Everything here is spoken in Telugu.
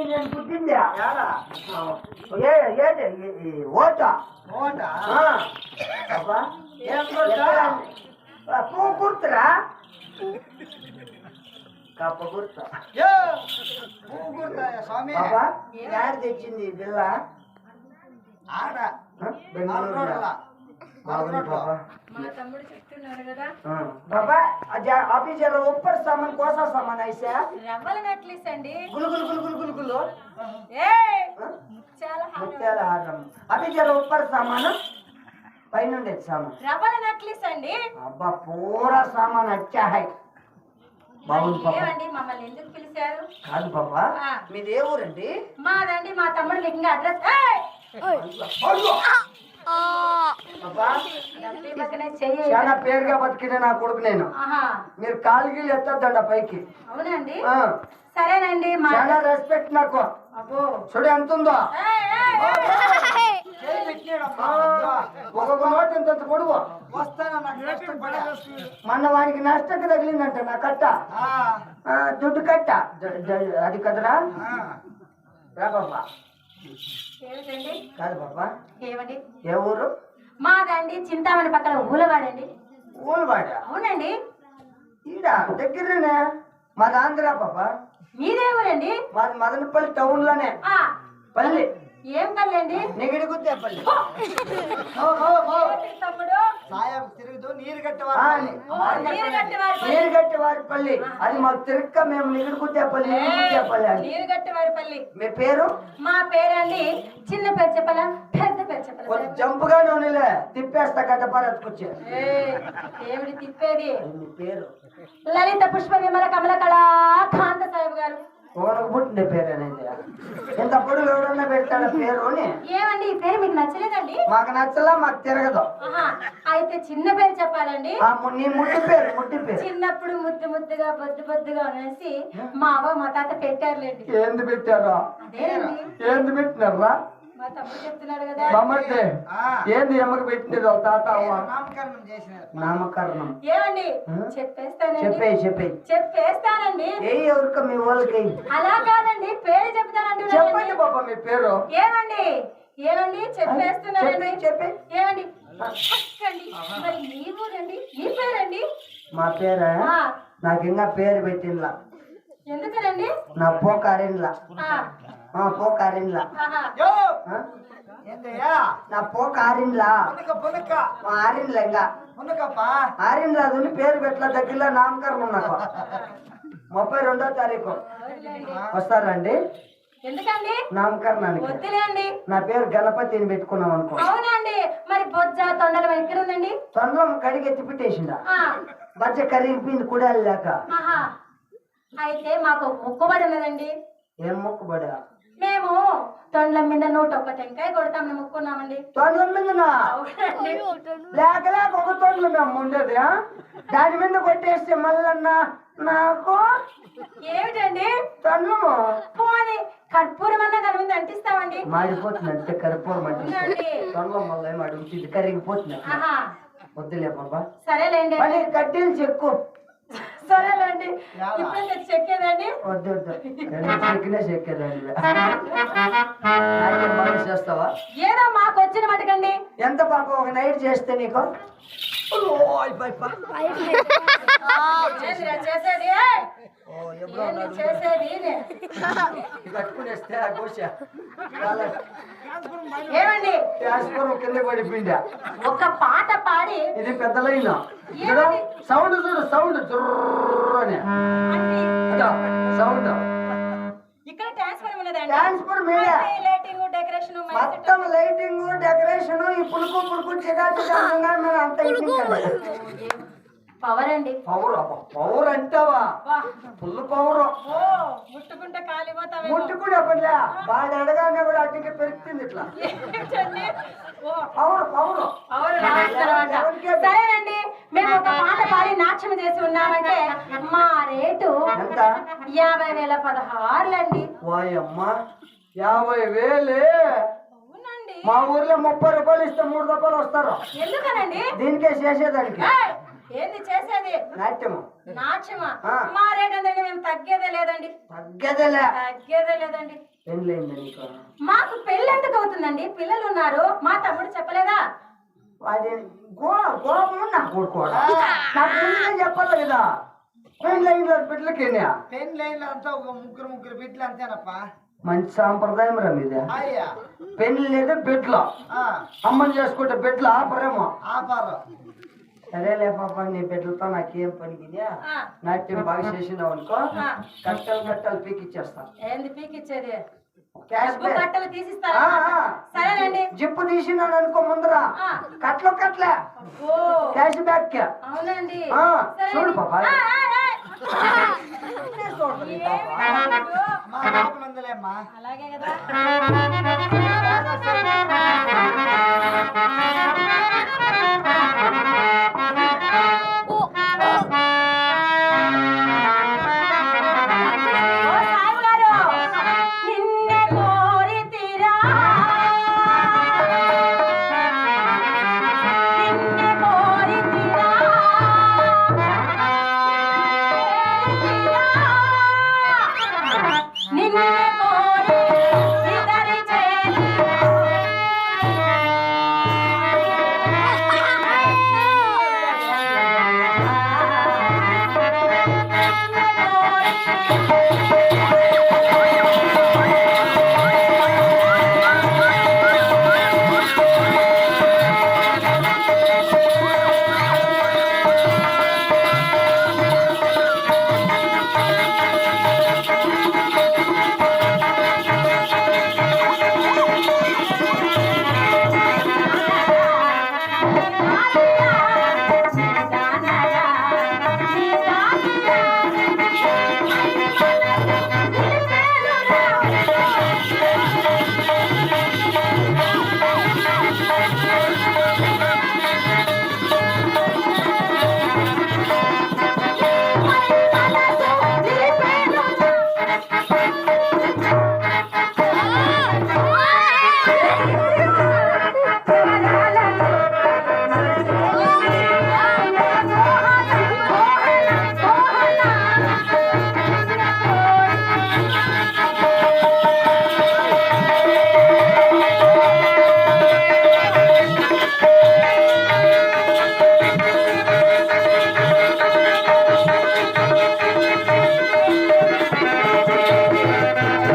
నేను పుట్టింది ఓట? ఓట? పువ్వు గుర్తురా? కప్ప గుర్తు. పువ్వు స్వామి. బాబా యాడ తెచ్చింది పిల్ల ఆడ. ఆల్రోడ్లో. బాబా. మా తమ్ముడు చెప్తున్నాడు కదా. ఆ. బాబా అది అభి జర ఉప్పర్ సామాన్ కోసా సామాన్ ఐసా? రవ్వల గులు గులు గులు గులు చాలా ముత్యాల హారం. అభి జర ఉప్పర్ సామాన్ పైన ఉండేది సామాన్ అండి అబ్బా పూరా సామాన్ అచ్చా హై బాగుంది ఏమండి? మమ్మల్ని ఎందుకు పిలిచారు? కాదు ఆ. మీది ఏ ఊరండి? మాదండి మా తమ్ముడు ఇంకా అడ్రస్. చాలా పేరుగా బతికిన నా కొడుకు నేను. మీరు కాలుగీలు ఎత్తద్దండ పైకి. అవునండి. ఆ. సరేనండి మా చాలా రెస్పెక్ట్ నాకు. చూడు ఎంత ఉందో. ఒక్కొక్క నోట్ ఇంత పొడుగు. మొన్న వానికి నష్టకు తగిలిందంట నా కట్ట. దుడ్డు కట్ట. అది కదరా. రా బాబా. కాదు బాబా. ఏమండి? ఏ ఊరు? మాదండి చింతామణి పక్కన ఊలవాడండి. ఊరువాడ అవునండి. ఈడ? దగ్గరనే మాది ఆంధ్ర బాబా. మీదే ఊరండి? మాది మదనపల్లి టౌన్లోనే పల్లి. ఏం పల్లండి నిగిడి గుద్దే పల్లి. తమ్ముడు? సాయం తిరుగుతూ నీరు ఓ, నీరు కట్టి వారి పల్లి. అది మాకు తిరక్క మేము నిగిడి గుద్దే పల్లి నీరు కట్టి వారి పల్లి మీ పేరు? మా పేరండి చిన్న పేరు చెప్పాలా పెద్ద కొంచెం జంపుగానే ఉండలే తిప్పేస్తా గడ్డపారత్కొచ్చే ఏయ్, ఏమిటి తిప్పేది. మీ పేరు? లలిత పుష్ప విమల కమల కళా కాంత సాహెబ్ గారు. ఓనకు పుట్టిన అనేది ఇంత పొడుగు ఎవడన్నా పెడతాడా పేరు అని ఏమండి ఈ పేరు మీకు నచ్చలా మాకు తిరగదు. అయితే చిన్న పేరు చెప్పాలండి. నీ ముట్టి పేరు ముట్టి పేరు. చిన్నప్పుడు ముద్దు ముద్దుగా బొద్దు బొద్దుగా అనేసి మా అవ్వ మా తాత పెట్టారులేండి. ఏంది పెట్టారు? అదేనండి. ఏంది పెట్టినారా మా తమ్ముడు చెప్తున్నాడు కదా. బొమ్మటే ఆ. ఏంది ఎమ్మకి పెట్టినది వాళ్ళ తాత అవ్వ? నామకరణం చేసినారు. నామకరణం. ఏమండి? చెప్పేస్తానండి. చెప్పే చెప్పే చెప్పేస్తానండి. ఏ ఎవరికి మీ వాళ్ళకి. అలా కాదండి పేరు చెప్తానంటున్నానండి. చెప్పండి బాబా మీ పేరు. ఏమండి? ఏమండి? చెప్పేస్తున్నానండి చెప్పే ఏమండి? అక్కండి. మరి మీ ఊరండి? మీ పేరండి? మా పేరా? ఆ, నాకు ఇంకా పేరు పెట్టినలా ఎందుకనండి? నా పోకారిన్లా. ఆ, ఆ పోకారిన్లా. నా పోకారిన్లా. మా ఆరిన్లా ఇంకా. ఆరిన్లా అది పేరు పెట్టల దగ్గరలో నామకరణం నాకు. ముప్పై రెండో తారీఖు. వస్తారండి ఎందుకండి? నామకరణానికి. వద్దులేండి. నా పేరు గణపతిని పెట్టుకున్నాం అనుకో. అవునండి. మరి బొజ్జ తొండలం ఎక్కడ ఉందండి తొండలం కడిగి ఎత్తి పెట్టేసిందా బజ్జ కరిగిపోయింది కూడా లేక అయితే మాకు మొక్కుబడి ఉన్నదండి. ఏం మొక్కుబడా? మేము తొండలం మీద నూట ఒక్క టెంకాయ కొడతామని మొక్కున్నామండి తొండలం అవునండి. లేక లేక ఒక తొండలు మేము ఉండేది ఆ? దాని మీద కొట్టేస్తే మళ్ళన్నా నాకు ఏమిటండి? తొండలము పోని కర్పూరం అన్న దాని మీద అంటిస్తామండి. మాడిపోతుంది అంటే కరిపోవడం అంటే తొండలం మళ్ళీ అడుగుతుంది కరిగిపోతుంది వద్దులే బాబా. సరేలేండి. కడ్డీలు చెక్కు. సరేలేండి. ఇప్పుడు చెక్కేదండి వద్దు వద్దు. చెక్కినా చేస్తావా? ఏదో మాకు వచ్చిన మటుకండి. ఎంత పాప ఒక నైట్ చేస్తే నీకు? చేసేది ఏమండి? ఒక పాట పాడి ఇది పెద్ద లైన్ చూడు సౌండ్ చూడు సౌండ్ సౌండ్ ఇక్కడ ట్రాన్స్ఫర్ ఉన్నదండి. ట్రాన్స్ఫర్ మీద. లైటింగ్ డెకరేషన్ మొత్తం లైటింగ్ డెకరేషన్ ఈ పులుకు పులుకు చిగా చిగా మేము అంత పవర్ అండి. పవర్ పవర్ అంటావా. ఫుల్ పవర్ ఓ ముట్టుకుంటే కాలిపోతావేమో. ముట్టుకుని అప్పట్లే వాడు అడగానే కూడా అటుకి పెరుగుతుంది ఇట్లా. పవర్ పవర్ పవర్ పాడి నాట్యం చేసి ఉన్నామంటే మా రేటు యాభై వేల పదహారులండి. యాభై వేలే. మా ఊర్లో ముప్పై రూపాయలు ఇస్తే మూడు రూపాయలు వస్తారు. ఎందుకనండి? దీనికే చేసేదానికి! ఏంది చేసేది? నాట్యము? నాట్యమా. మా రేట్ ఏంటంటే మేము తగ్గేదే లేదండి. తగ్గదలే. తగ్గేదే లేదండి. మాకు పెళ్ళి ఎందుకు అవుతుందండి? పిల్లలు ఉన్నారు. మా తమ్ముడు చెప్పలేదా? వాడి గో గోపం నా కొడుకోడా నాకు చెప్పాలి కదా. పెళ్ళైన బిడ్డలకి పెన్ లైన్ అంతా ఒక ముగ్గురు ముగ్గురు బిడ్డలు అంతేనప్ప? మంచి సాంప్రదాయం రా మీద. పెళ్ళి లేదా బిడ్డలు. ఆ, అమ్మని చేసుకుంటే బిడ్డలు ఆపరేమో. ఆపారు. సరేలే పాప నీ బిడ్డలతో నాకేం పనికిదా ఆ, నాట్యం బాగా చేసినావు అనుకో. కట్టలు కట్టలు పీకిచ్చేస్తా. ఏంది పీకిచ్చేది? జిప్పు తీసినాను అనుకో ముందర. కట్లు కట్లే క్యాష్ బ్యాక్. చూడు ఉందిలేమ్మా. అలాగే కదా.